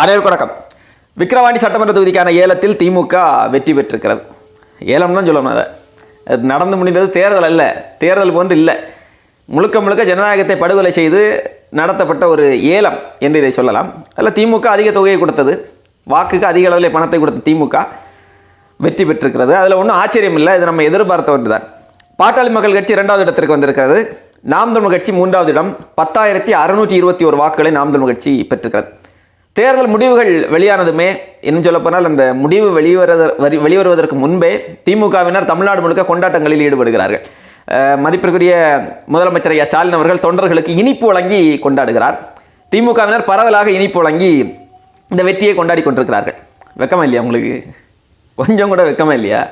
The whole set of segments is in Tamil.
அனைவருக்கும் வணக்கம் விக்கிரவாண்டி சட்டமன்ற தொகுதிக்கான ஏலத்தில் திமுக வெற்றி பெற்றிருக்கிறது. ஏலம் தான் சொல்லணும் அதை. அது நடந்து முடிந்தது தேர்தல் அல்ல. தேர்தல் போன்று இல்லை. முழுக்க முழுக்க ஜனநாயகத்தை படுகொலை செய்து நடத்தப்பட்ட ஒரு ஏலம் என்று இதை சொல்லலாம். அதில் திமுக அதிக தொகையை கொடுத்தது. வாக்குக்கு அதிக அளவில் பணத்தை கொடுத்த திமுக வெற்றி பெற்றிருக்கிறது. அதில் ஒன்றும் ஆச்சரியம் இல்லை. இது நம்ம எதிர்பார்த்த ஒன்று தான் பாட்டாளி மக்கள் கட்சி இரண்டாவது இடத்திற்கு வந்திருக்கிறது. நாம் தமிழ் கட்சி மூன்றாவது இடம். பத்தாயிரத்தி அறுநூற்றி இருபத்தி ஒரு வாக்குகளை நாம் தமிழ் கட்சி பெற்றிருக்கிறது. தேர்தல் முடிவுகள் வெளியானதுமே இன்னும் சொல்லப்போனால் அந்த முடிவு வெளிவர வரி- வெளிவருவதற்கு முன்பே திமுகவினர் தமிழ்நாடு முழுக்க கொண்டாட்டங்களில் ஈடுபடுகிறார்கள். மதிப்பிற்குரிய முதலமைச்சர் ஐயா ஸ்டாலின் அவர்கள் தொண்டர்களுக்கு இனிப்பு வழங்கி கொண்டாடுகிறார். திமுகவினர் பரவலாக இனிப்பு வழங்கி இந்த வெற்றியை கொண்டாடி கொண்டிருக்கிறார்கள். வெக்கமா இல்லையா உங்களுக்கு? கொஞ்சம் கூட வெக்கமா இல்லையா?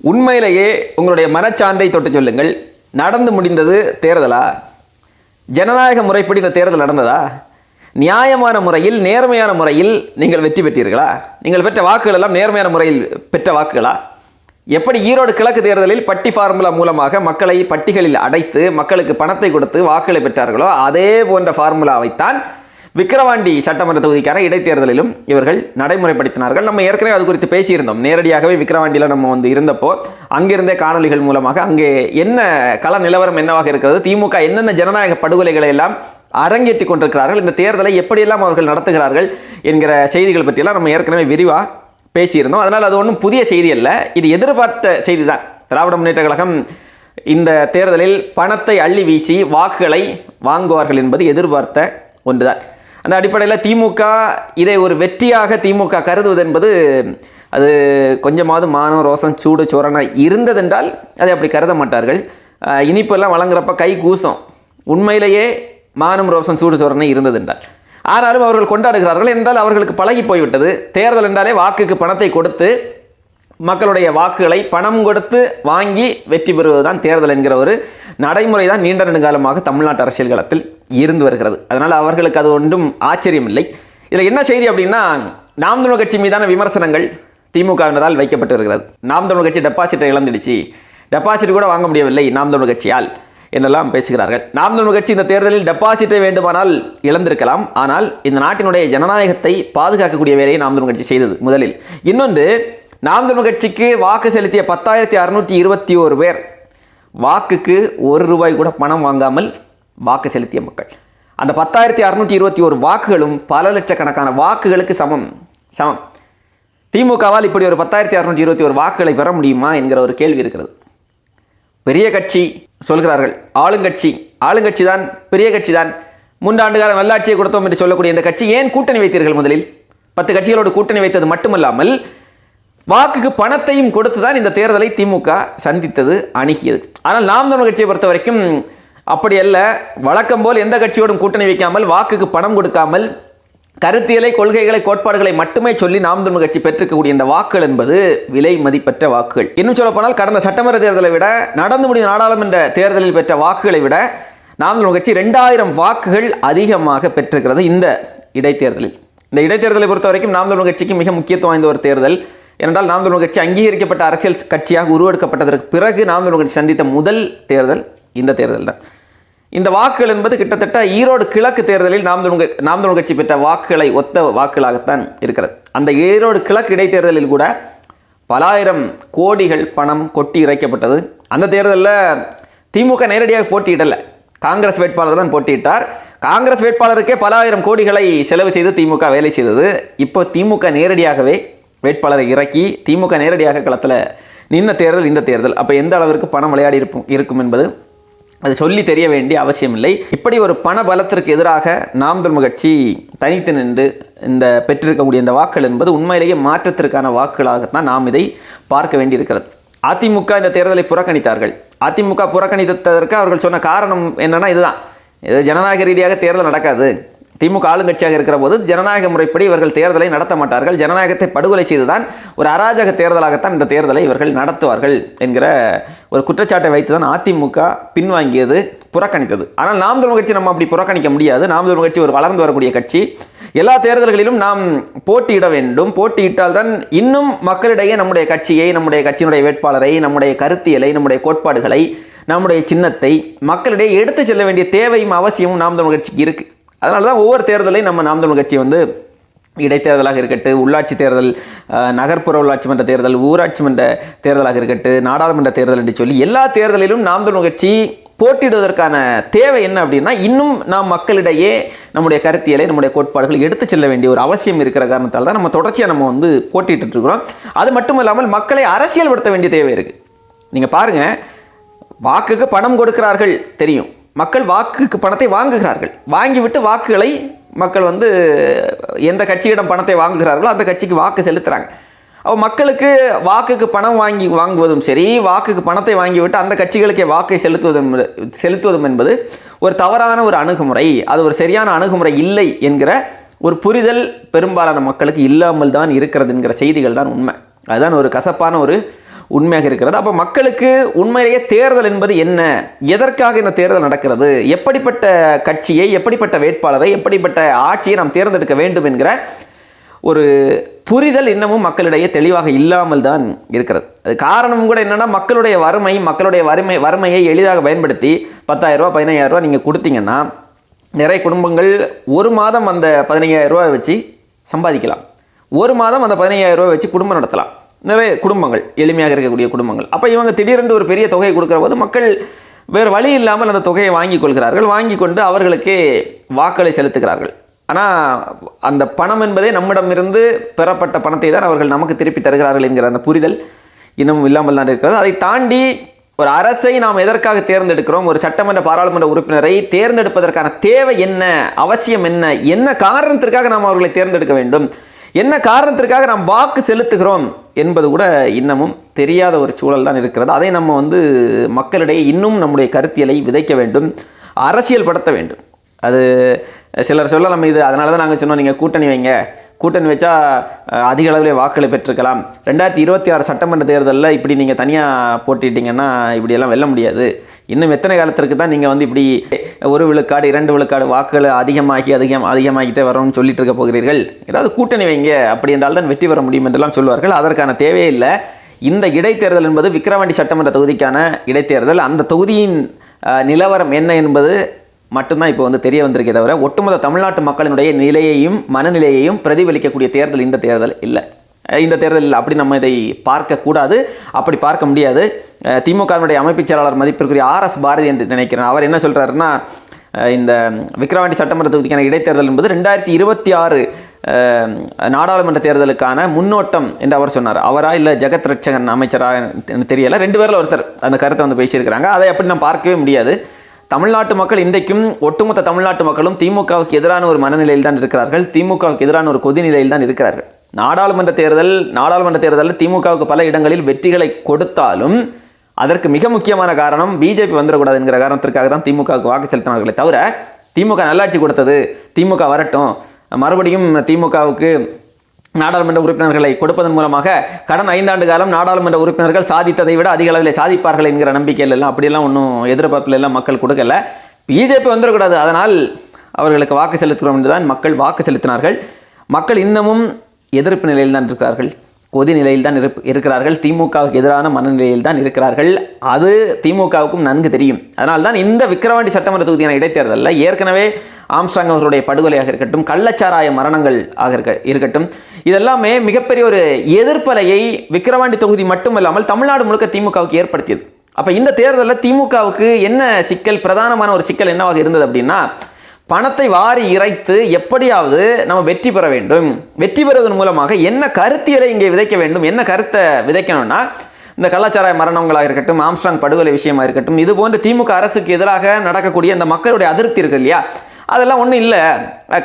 உண்மையிலேயே உங்களுடைய மனச்சான்றை தொட்டு சொல்லுங்கள். நடந்து முடிந்தது தேர்தலா? ஜனநாயக முறைப்படி இந்த தேர்தல் நடந்ததா? நியாயமான முறையில் நேர்மையான முறையில் நீங்கள் வெற்றி பெற்றீர்களா? நீங்கள் பெற்ற வாக்குகள் எல்லாம் நேர்மையான முறையில் பெற்ற வாக்குகளா? எப்படி ஈரோடு கிழக்கு தேர்தலில் பட்டி ஃபார்முலா மூலமாக மக்களை பட்டிகளில் அடைத்து மக்களுக்கு பணத்தை கொடுத்து வாக்குகளை பெற்றார்களோ அதே போன்ற ஃபார்முலாவைத்தான் விக்கிரவாண்டி சட்டமன்ற தொகுதிக்கான இடைத்தேர்தலிலும் இவர்கள் நடைமுறைப்படுத்தினார்கள். நம்ம ஏற்கனவே அது குறித்து பேசியிருந்தோம். நேரடியாகவே விக்கிரவாண்டியில் நம்ம வந்து இருந்தப்போ அங்கிருந்தே காணொலிகள் மூலமாக அங்கே என்ன கள நிலவரம் என்னவாக இருக்கிறது திமுக என்னென்ன ஜனநாயக படுகொலைகளை எல்லாம் அரங்கேற்றி கொண்டிருக்கிறார்கள். இந்த தேர்தலை எப்படியெல்லாம் அவர்கள் நடத்துகிறார்கள் என்கிற செய்திகள் பற்றியெல்லாம் நம்ம ஏற்கனவே விரிவாக பேசியிருந்தோம். அதனால் அது ஒன்றும் புதிய செய்தி அல்ல. இது எதிர்பார்த்த செய்தி தான். திராவிட முன்னேற்ற கழகம் இந்த தேர்தலில் பணத்தை அள்ளி வீசி வாக்குகளை வாங்குவார்கள் என்பது எதிர்பார்த்த ஒன்றுதான். அந்த அடிப்படையில் திமுக இதை ஒரு வெற்றியாக திமுக கருதுவது என்பது அது கொஞ்சமாவது மானம் ரோசம் சூடு சோரணை இருந்ததென்றால் அதை அப்படி கருத மாட்டார்கள். இனிப்பெல்லாம் வழங்குறப்ப கை கூசம். உண்மையிலேயே மானம் ரோசம் சூடு சோரன்னு இருந்தது என்றால் ஆனாலும் அவர்கள் கொண்டாடுகிறார்கள் என்றால் அவர்களுக்கு பழகி போய்விட்டது. தேர்தல் என்றாலே வாக்குக்கு பணத்தை கொடுத்து மக்களுடைய வாக்குகளை பணம் கொடுத்து வாங்கி வெற்றி பெறுவதுதான் தேர்தல் என்கிற ஒரு நடைமுறை தான் நீண்ட நெடுங்காலமாக தமிழ்நாட்டு அரசியல் களத்தில் இருந்து வருகிறது. அதனால் அவர்களுக்கு அது ஒன்றும் ஆச்சரியம் இல்லை இதில் என்ன செய்தி அப்படின்னா நாம் தமிழ் கட்சி மீதான விமர்சனங்கள் திமுகவினரால் வைக்கப்பட்டு வருகிறது. நாம் தமிழ் கட்சி டெபாசிட்டை இழந்துடுச்சு. டெபாசிட் கூட வாங்க முடியவில்லை நாம் தமிழ் கட்சியால். என்றெல்லாம் பேசுகிறார்கள். நாம் தமிழ் கட்சி இந்த தேர்தலில் டெபாசிட்டை வேண்டுமானால் இழந்திருக்கலாம். ஆனால் இந்த நாட்டினுடைய ஜனநாயகத்தை பாதுகாக்கக்கூடிய வேலையை நாம் தமிழ் கட்சி செய்தது முதலில். இன்னொன்று நாம் தமிழ் கட்சிக்கு வாக்கு செலுத்திய பத்தாயிரத்தி அறுநூற்றி இருபத்தி ஒரு பேர். வாக்குக்கு ஒரு ரூபாய் கூட பணம் வாங்காமல் வாக்கு செலுத்திய மக்கள். அந்த பத்தாயிரத்தி அறுநூற்றி இருபத்தி ஒரு வாக்குகளும் பல லட்சக்கணக்கான வாக்குகளுக்கு சமம். சமம். திமுகவால் இப்படி ஒரு பத்தாயிரத்தி அறுநூற்றி இருபத்தி ஒரு வாக்குகளை பெற முடியுமா என்கிற ஒரு கேள்வி இருக்கிறது. பெரிய கட்சி சொல்கிறார்கள். ஆளுங்கட்சி. ஆளுங்கட்சி தான் பெரிய கட்சி தான் மூன்றாண்டு கால நல்லாட்சியை கொடுத்தோம் என்று சொல்லக்கூடிய இந்த கட்சி ஏன் கூட்டணி வைத்தீர்கள் முதலில்? பத்து கட்சிகளோடு கூட்டணி வைத்தது மட்டுமல்லாமல் வாக்குக்கு பணத்தையும் கொடுத்து தான் இந்த தேர்தலை திமுக சந்தித்தது அணுகியது. ஆனால் நாம் தமிழ் கட்சியை பொறுத்த வரைக்கும் அப்படி அல்ல வழக்கம் போல் எந்த கட்சியோடும் கூட்டணி வைக்காமல் வாக்குக்கு பணம் கொடுக்காமல் கருத்தியலை கொள்கைகளை கோட்பாடுகளை மட்டுமே சொல்லி நாம் தமிழ் கட்சி பெற்றிருக்கக்கூடிய இந்த வாக்குகள் என்பது விலை மதிப்பற்ற வாக்குகள். இன்னும் சொல்லப்போனால் கடந்த சட்டமன்ற தேர்தலை விட நடந்து முடிந்த நாடாளுமன்ற தேர்தலில் பெற்ற வாக்குகளை விட நாம் தமிழ் கட்சி ரெண்டாயிரம் வாக்குகள் அதிகமாக பெற்றிருக்கிறது இந்த இடைத்தேர்தலில். இந்த இடைத்தேர்தலை பொறுத்த வரைக்கும் நாம் தமிழ் கட்சிக்கு மிக முக்கியத்துவம் வாய்ந்த ஒரு தேர்தல். ஏனென்றால் நாம் தமிழ் கட்சி அங்கீகரிக்கப்பட்ட அரசியல் கட்சியாக உருவெடுக்கப்பட்டதற்கு பிறகு நாம் தமிழ் கட்சி சந்தித்த முதல் தேர்தல் இந்த தேர்தல் தான் இந்த வாக்குகள் என்பது கிட்டத்தட்ட ஈரோடு கிழக்கு தேர்தலில் நாம் தமிழ் நாம் தமிழ் கட்சி பெற்ற வாக்குகளை ஒத்த வாக்குகளாகத்தான் இருக்கிறது. அந்த ஈரோடு கிழக்கு இடைத்தேர்தலில் கூட பலாயிரம் கோடிகள் பணம் கொட்டி இறைக்கப்பட்டது. அந்த தேர்தலில் திமுக நேரடியாக போட்டியிடலை. காங்கிரஸ் வேட்பாளர் தான் போட்டியிட்டார். காங்கிரஸ் வேட்பாளருக்கே பல ஆயிரம் கோடிகளை செலவு செய்து திமுக வேலை செய்தது. இப்போ திமுக நேரடியாகவே வேட்பாளரை இறக்கி திமுக நேரடியாக களத்தில் நின்ன தேர்தல் இந்த தேர்தல். அப்போ எந்த அளவிற்கு பணம் விளையாடி இருப்போம் இருக்கும் என்பது அது சொல்லி தெரிய வேண்டிய அவசியம் இல்லை இப்படி ஒரு பண பலத்திற்கு எதிராக நாம் தமிழ் கட்சி தனித்து நின்று இந்த பெற்றிருக்கக்கூடிய இந்த வாக்குகள் என்பது உண்மையிலேயே மாற்றத்திற்கான வாக்குகளாகத்தான் நாம் இதை பார்க்க வேண்டியிருக்கிறது. அதிமுக இந்த தேர்தலை புறக்கணித்தார்கள். அதிமுக புறக்கணித்ததற்கு அவர்கள் சொன்ன காரணம் என்னென்னா இதுதான். இது ஜனநாயக ரீதியாக தேர்தல் நடக்காது. திமுக ஆளுங்கட்சியாக இருக்கிற போது ஜனநாயக முறைப்படி இவர்கள் தேர்தலை நடத்த மாட்டார்கள். ஜனநாயகத்தை படுகொலை செய்துதான் ஒரு அராஜக தேர்தலாகத்தான் இந்த தேர்தலை இவர்கள் நடத்துவார்கள் என்கிற ஒரு குற்றச்சாட்டை வைத்து தான் அதிமுக பின்வாங்கியது புறக்கணித்தது. ஆனால் நாம் தமிழ் கட்சி நம்ம அப்படி புறக்கணிக்க முடியாது. நாம் தமிழ் கட்சி ஒரு வளர்ந்து வரக்கூடிய கட்சி. எல்லா தேர்தல்களிலும் நாம் போட்டியிட வேண்டும். போட்டியிட்டால் தான் இன்னும் மக்களிடையே நம்முடைய கட்சியை நம்முடைய கட்சியினுடைய வேட்பாளரை நம்முடைய கருத்தியலை நம்முடைய கோட்பாடுகளை நம்முடைய சின்னத்தை மக்களிடையே எடுத்து செல்ல வேண்டிய தேவையும் அவசியமும் நாம் தமிழ் கட்சிக்கு இருக்குது அதனால தான் ஒவ்வொரு தேர்தலையும் நம்ம நாம் தமிழ் கட்சி வந்து இடைத்தேர்தலாக இருக்கட்டும் உள்ளாட்சி தேர்தல் நகர்ப்புற உள்ளாட்சி மன்ற தேர்தல் ஊராட்சி மன்ற தேர்தலாக இருக்கட்டும் நாடாளுமன்ற தேர்தல் என்று சொல்லி எல்லா தேர்தலிலும் நாம் தமிழ் கட்சி போட்டிடுவதற்கான தேவை என்ன அப்படின்னா இன்னும் நாம் மக்களிடையே நம்முடைய கருத்தியலை நம்முடைய கோட்பாடுகள் எடுத்து செல்ல வேண்டிய ஒரு அவசியம் இருக்கிற காரணத்தால் தான் நம்ம தொடர்ச்சியாக நம்ம வந்து போட்டிட்டு இருக்கிறோம். அது மட்டும் இல்லாமல் மக்களை அரசியல்படுத்த வேண்டிய தேவை இருக்குது நீங்கள் பாருங்கள் வாக்குக்கு பணம் கொடுக்கிறார்கள் தெரியும். மக்கள் வாக்குக்கு பணத்தை வாங்குகிறார்கள். வாங்கிவிட்டு வாக்குகளை மக்கள் வந்து எந்த கட்சியிடம் பணத்தை வாங்குகிறார்களோ அந்த கட்சிக்கு வாக்கு செலுத்துகிறாங்க அப்போ மக்களுக்கு வாக்குக்கு பணம் வாங்கி வாங்குவதும் சரி வாக்குக்கு பணத்தை வாங்கிவிட்டு அந்த கட்சிகளுக்கே வாக்கை செலுத்துவதும் செலுத்துவதும் என்பது ஒரு தவறான ஒரு அணுகுமுறை. அது ஒரு சரியான அணுகுமுறை இல்லை என்கிற ஒரு புரிதல் பெரும்பாலான மக்களுக்கு இல்லாமல் தான் இருக்கிறது என்கிற செய்திகள் தான் உண்மை. அதுதான் ஒரு கசப்பான ஒரு உண்மையாக இருக்கிறது. அப்போ மக்களுக்கு உண்மையிலேயே தேர்தல் என்பது என்ன? எதற்காக இந்த தேர்தல் நடக்கிறது? எப்படிப்பட்ட கட்சியை எப்படிப்பட்ட வேட்பாளரை எப்படிப்பட்ட ஆட்சியை நாம் தேர்ந்தெடுக்க வேண்டும் என்கிற ஒரு புரிதல் இன்னமும் மக்களிடையே தெளிவாக இல்லாமல் தான் இருக்கிறது. அது காரணம் கூட என்னன்னா மக்களுடைய வறுமை மக்களுடைய வறுமை வறுமையை எளிதாக பயன்படுத்தி பத்தாயிரம் ரூபா பதினையாயிரம் நீங்கள் கொடுத்தீங்கன்னா நிறைய குடும்பங்கள் ஒரு மாதம் அந்த பதினையாயிரம் ரூபாய் வச்சு சம்பாதிக்கலாம். ஒரு மாதம் அந்த பதினையாயிரம் ரூபாய் வச்சு குடும்பம் நடத்தலாம். நிறைய குடும்பங்கள் எளிமையாக இருக்கக்கூடிய குடும்பங்கள். அப்போ இவங்க திடீரென்று ஒரு பெரிய தொகையை கொடுக்குற போது மக்கள் வேறு வழி இல்லாமல் அந்த தொகையை வாங்கி கொள்கிறார்கள். வாங்கி கொண்டு அவர்களுக்கே வாக்களை செலுத்துகிறார்கள். ஆனால் அந்த பணம் என்பதே நம்மிடமிருந்து பெறப்பட்ட பணத்தை தான் அவர்கள் நமக்கு திருப்பி தருகிறார்கள் என்கிற அந்த புரிதல் இன்னும் இல்லாமல் தான் இருக்கிறது. அதை தாண்டி ஒரு அரசை நாம் எதற்காக தேர்ந்தெடுக்கிறோம்? ஒரு சட்டமன்ற பாராளுமன்ற உறுப்பினரை தேர்ந்தெடுப்பதற்கான தேவை என்ன? அவசியம் என்ன? என்ன காரணத்திற்காக நாம் அவர்களை தேர்ந்தெடுக்க வேண்டும்? என்ன காரணத்திற்காக நாம் வாக்கு செலுத்துகிறோம் என்பது கூட இன்னமும் தெரியாத ஒரு சூழல் தான் இருக்கிறது. அதை நம்ம வந்து மக்களிடையே இன்னும் நம்முடைய கருத்தியலை விதைக்க வேண்டும் அரசியல் படுத்த வேண்டும். அது சிலர் சொல்ல நம்ம இது அதனால தான் நாங்கள் சொன்னோம் நீங்கள் கூட்டணி வைங்க. கூட்டணி வச்சா அதிக அளவில் வாக்குகளை பெற்றிருக்கலாம். ரெண்டாயிரத்தி இருபத்தி ஆறு சட்டமன்ற தேர்தலில் இப்படி நீங்கள் தனியாக போட்டிட்டீங்கன்னா இப்படியெல்லாம் வெல்ல முடியாது. இன்னும் எத்தனை காலத்திற்கு தான் நீங்கள் வந்து இப்படி ஒரு விழுக்காடு இரண்டு விழுக்காடு வாக்குகள் அதிகமாகி அதிகம் அதிகமாகிட்டே வரோம்னு சொல்லிட்டு இருக்க போகிறீர்கள்? ஏதாவது கூட்டணி வைங்க. அப்படி என்றால் தான் வெற்றி பெற முடியும் என்றெல்லாம் சொல்வார்கள். அதற்கான தேவையே இல்லை. இந்த இடைத்தேர்தல் என்பது விக்கிரவாண்டி சட்டமன்ற தொகுதிக்கான இடைத்தேர்தல். அந்த தொகுதியின் நிலவரம் என்ன என்பது மட்டும்தான் இப்போ வந்து தெரிய வந்திருக்கே தவிர ஒட்டுமொத்த தமிழ்நாட்டு மக்களினுடைய நிலையையும் மனநிலையையும் பிரதிபலிக்கக்கூடிய தேர்தல் இந்த தேர்தல் இல்லை. இந்த தேர்தலில் அப்படி நம்ம இதை பார்க்கக்கூடாது அப்படி பார்க்க முடியாது. திமுகவினுடைய அமைப்புச் செயலாளர் மதிப்பிற்குரிய ஆர் எஸ் பாரதி என்று நினைக்கிறேன். அவர் என்ன சொல்கிறாருன்னா இந்த விக்ரவாண்டி சட்டமன்ற தொகுதிக்கான இடைத்தேர்தல் என்பது ரெண்டாயிரத்தி இருபத்தி ஆறு நாடாளுமன்ற தேர்தலுக்கான முன்னோட்டம் என்று அவர் சொன்னார். அவரா இல்லை ஜெகத் ரட்சகன் அமைச்சரா தெரியலை தெரியல. ரெண்டு பேரில் ஒருத்தர் அந்த கருத்தை வந்து பேசியிருக்கிறாங்க. அதை அப்படி நான் பார்க்கவே முடியாது. தமிழ்நாட்டு மக்கள் இன்றைக்கும் ஒட்டுமொத்த தமிழ்நாட்டு மக்களும் திமுகவுக்கு எதிரான ஒரு மனநிலையில் தான் இருக்கிறார்கள். திமுகவுக்கு எதிரான ஒரு கொதிநிலையில் தான் இருக்கிறார்கள். நாடாளுமன்ற தேர்தல் நாடாளுமன்ற தேர்தலில் திமுகவுக்கு பல இடங்களில் வெற்றிகளை கொடுத்தாலும் அதற்கு மிக முக்கியமான காரணம் பிஜேபி வந்துடக்கூடாது என்கிற காரணத்திற்காக தான் திமுகவுக்கு வாக்கு செலுத்தினார்களே தவிர திமுக நல்லாட்சி கொடுத்தது திமுக வரட்டும். மறுபடியும் திமுகவுக்கு நாடாளுமன்ற உறுப்பினர்களை கொடுப்பதன் மூலமாக கடந்த ஐந்தாண்டு காலம் நாடாளுமன்ற உறுப்பினர்கள் சாதித்ததை விட அதிக அளவில் சாதிப்பார்கள் என்கிற நம்பிக்கையில் எல்லாம் அப்படியெல்லாம் ஒன்றும் எதிர்பார்ப்பில் எல்லாம் மக்கள் கொடுக்கல. பிஜேபி வந்துடக்கூடாது அதனால் அவர்களுக்கு வாக்கு செலுத்துகிறோம் என்று தான் மக்கள் வாக்கு செலுத்தினார்கள். மக்கள் இன்னமும் எதிர்ப்பு நிலையில் தான் இருக்கிறார்கள். கொதி நிலையில் தான் இருப்- இருக்கிறார்கள். திமுகவுக்கு எதிரான மனநிலையில் தான் இருக்கிறார்கள். அது திமுகவுக்கும் நன்கு தெரியும். அதனால் தான் இந்த விக்கிரவாண்டி சட்டமன்ற தொகுதியான இடைத்தேர்தலில் ஏற்கனவே ஆம்ஸ்டாங் அவர்களுடைய படுகொலையாக இருக்கட்டும் கள்ளச்சாராய மரணங்கள் ஆக இருக்க இருக்கட்டும் இதெல்லாமே மிகப்பெரிய ஒரு எதிர்ப்பலையை விக்கிரவாண்டி தொகுதி மட்டுமல்லாமல் தமிழ்நாடு முழுக்க திமுகவுக்கு ஏற்படுத்தியது. அப்போ இந்த தேர்தலில் திமுகவுக்கு என்ன சிக்கல் பிரதானமான ஒரு சிக்கல் என்னவாக இருந்தது அப்படின்னா பணத்தை வாரி இறைத்து எப்படியாவது நம்ம வெற்றி பெற வேண்டும். வெற்றி பெறுவதன் மூலமாக என்ன கருத்தியலை இங்கே விதைக்க வேண்டும்? என்ன கருத்தை விதைக்கணும்னா இந்த கலாச்சார மரணங்களாக இருக்கட்டும் ஆம்ஸ்ட்ராங் படுகொலை விஷயமா இருக்கட்டும் இது போன்ற திமுக அரசுக்கு எதிராக நடக்கக்கூடிய இந்த மக்களுடைய அதிருப்தி இருக்கு இல்லையா? அதெல்லாம் ஒன்றும் இல்லை.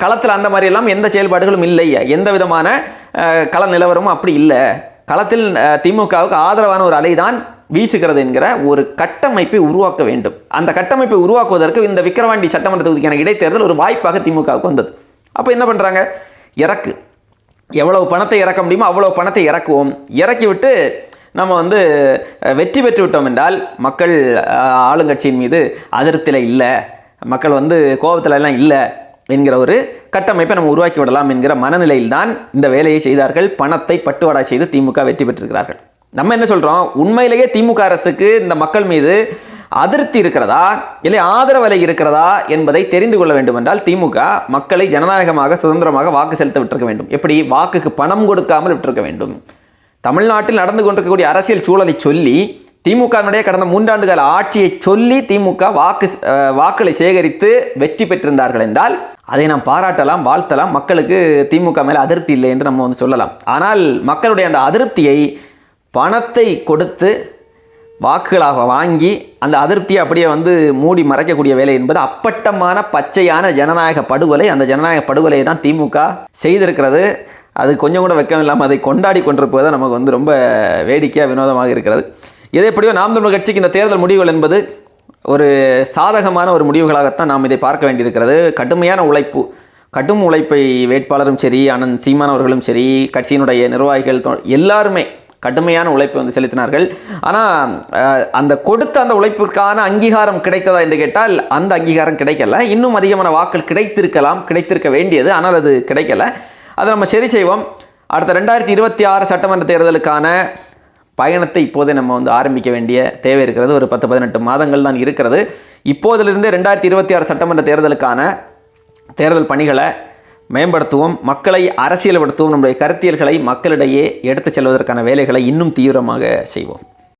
களத்தில் அந்த மாதிரி எல்லாம் எந்த செயல்பாடுகளும் இல்லை. எந்த விதமான கள நிலவரமும் அப்படி இல்லை. களத்தில் திமுகவுக்கு ஆதரவான ஒரு அலைதான் வீசுகிறது என்கிற ஒரு கட்டமைப்பை உருவாக்க வேண்டும். அந்த கட்டமைப்பை உருவாக்குவதற்கு இந்த விக்கிரவாண்டி சட்டமன்ற தொகுதிக்கான இடைத்தேர்தல் ஒரு வாய்ப்பாக திமுகவுக்கு வந்தது. அப்போ என்ன பண்ணுறாங்க இறக்கு. எவ்வளவு பணத்தை இறக்க முடியுமோ அவ்வளோ பணத்தை இறக்குவோம். இறக்கிவிட்டு நம்ம வந்து வெற்றி பெற்று விட்டோம் என்றால் மக்கள் ஆளுங்கட்சியின் மீது அதிருப்தியில் இல்லை. மக்கள் வந்து கோபத்தில் எல்லாம் இல்லை என்கிற ஒரு கட்டமைப்பை நம்ம உருவாக்கி விடலாம் என்கிற மனநிலையில் தான் இந்த வேலையை செய்தார்கள். பணத்தை பட்டுவாடா செய்து திமுக வெற்றி பெற்றிருக்கிறார்கள். நம்ம என்ன சொல்கிறோம் உண்மையிலேயே திமுக அரசுக்கு இந்த மக்கள் மீது அதிருப்தி இருக்கிறதா? இல்லை ஆதரவலை இருக்கிறதா என்பதை தெரிந்து கொள்ள வேண்டும் என்றால் திமுக மக்களை ஜனநாயகமாக சுதந்திரமாக வாக்கு செலுத்த விட்டிருக்க வேண்டும். எப்படி? வாக்குக்கு பணம் கொடுக்காமல் விட்டிருக்க வேண்டும். தமிழ்நாட்டில் நடந்து கொண்டிருக்கக்கூடிய அரசியல் சூழலை சொல்லி திமுகவினுடைய கடந்த மூன்றாண்டு கால ஆட்சியை சொல்லி திமுக வாக்கு வாக்களை சேகரித்து வெற்றி பெற்றிருந்தார்கள் என்றால் அதை நாம் பாராட்டலாம் வாழ்த்தலாம். மக்களுக்கு திமுக மேலே அதிருப்தி இல்லை என்று நம்ம வந்து சொல்லலாம். ஆனால் மக்களுடைய அந்த அதிருப்தியை பணத்தை கொடுத்து வாக்குகளாக வாங்கி அந்த அதிருப்தியை அப்படியே வந்து மூடி மறைக்கக்கூடிய வேலை என்பது அப்பட்டமான பச்சையான ஜனநாயக படுகொலை. அந்த ஜனநாயக படுகொலையை தான் திமுக செய்திருக்கிறது. அது கொஞ்சம் கூட வெக்கம் இல்லாமல் அதை கொண்டாடி கொண்டிருப்பது தான் நமக்கு வந்து ரொம்ப வேடிக்கையாக வினோதமாக இருக்கிறது. எது எப்படியோ நாம் தமிழ் கட்சிக்கு இந்த தேர்தல் முடிவுகள் என்பது ஒரு சாதகமான ஒரு முடிவுகளாகத்தான் நாம் இதை பார்க்க வேண்டியிருக்கிறது. கடுமையான உழைப்பு கடும் உழைப்பை வேட்பாளரும் சரி அனந்த் சீமான் அவர்களும் சரி கட்சியினுடைய நிர்வாகிகள் எல்லாருமே கடுமையான உழைப்பை வந்து செலுத்தினார்கள். ஆனால் அந்த கொடுத்த அந்த உழைப்பிற்கான அங்கீகாரம் கிடைத்ததா என்று கேட்டால் அந்த அங்கீகாரம் கிடைக்கல. இன்னும் அதிகமான வாக்கள் கிடைத்திருக்கலாம் கிடைத்திருக்க வேண்டியது ஆனால் அது கிடைக்கல. அதை நம்ம சரி செய்வோம். அடுத்த ரெண்டாயிரத்தி இருபத்தி ஆறு சட்டமன்ற தேர்தலுக்கான பயணத்தை இப்போதே நம்ம வந்து ஆரம்பிக்க வேண்டிய தேவை இருக்கிறது. ஒரு பத்து பதினெட்டு மாதங்கள் தான் இருக்கிறது. இப்போதிலிருந்தே ரெண்டாயிரத்தி இருபத்தி ஆறு சட்டமன்ற தேர்தலுக்கான தேர்தல் பணிகளை மேம்படுத்துவோம் மக்களை அரசியல்படுத்துவோம் நம்முடைய கருத்தியல்களை மக்களிடையே எடுத்துச் செல்வதற்கான வேலைகளை இன்னும் தீவிரமாக செய்வோம்.